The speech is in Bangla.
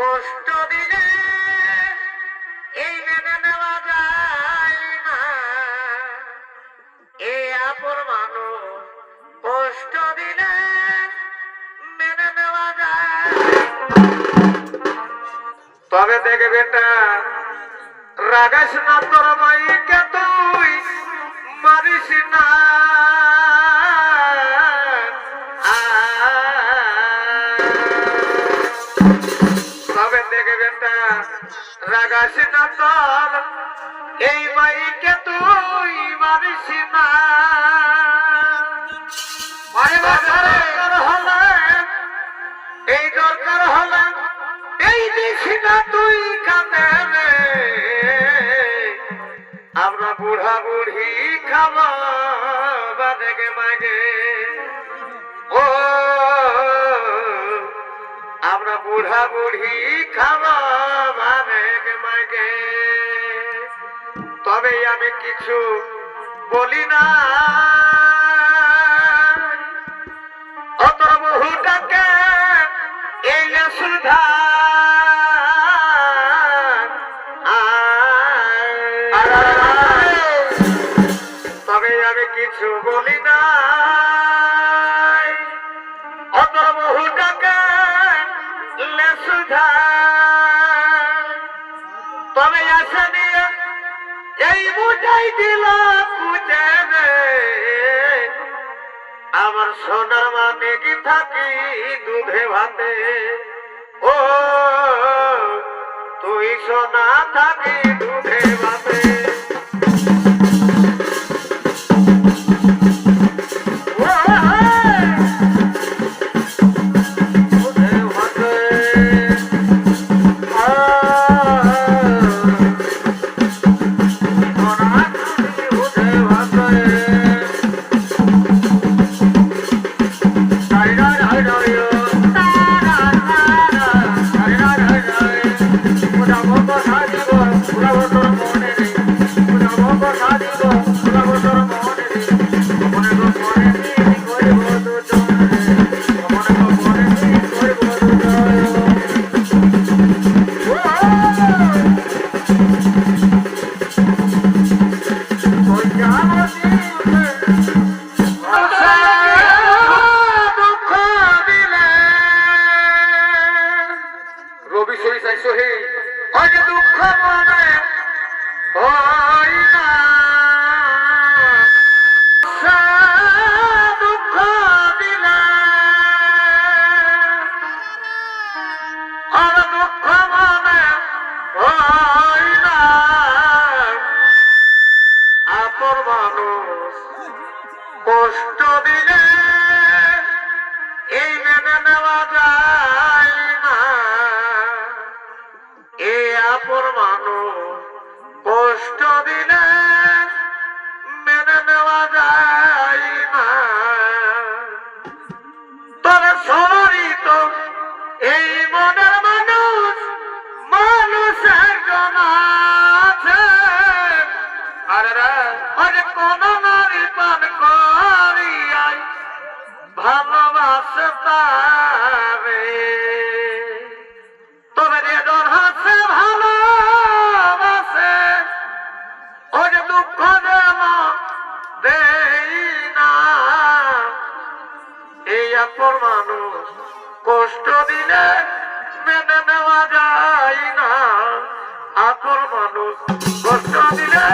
কষ্ট দিলে এই মেনে নেওয়া যায় না। এই আপন মানুষ কষ্ট দিলে মেনে নেওয়া যায় তবে দেখে বেটা, রাগাস না তোর মাইকে তুই মারিস না। রাগাস না তোর, এই মাইকে তুই মারিস না। এই দরকার হলে, এই দেখি না তুই কাঁদে আমরা বুড়া বুড়ি খাব, বাদেগে মাগে ও আমরা বুড়া বুড়ি মাগে। তবে আমি কিছু বলি না। অতর বহুটাকে এই সুধা। তবে আমি কিছু বলি তবে এই মুটাই দিল আমার সোনার মানে কি থাকি দুধে ভাতে? ও, তুই সোনা থাকি দুধে ভাতে। দুঃখ মনে হয় না। আছে আরে রে, আরে কোন নারী পান করিয়াই ভালোবাসে তারে। মানুষ কষ্ট দিলে মেনে নেওয়া যায় না। আপন মানুষ কষ্ট দিলে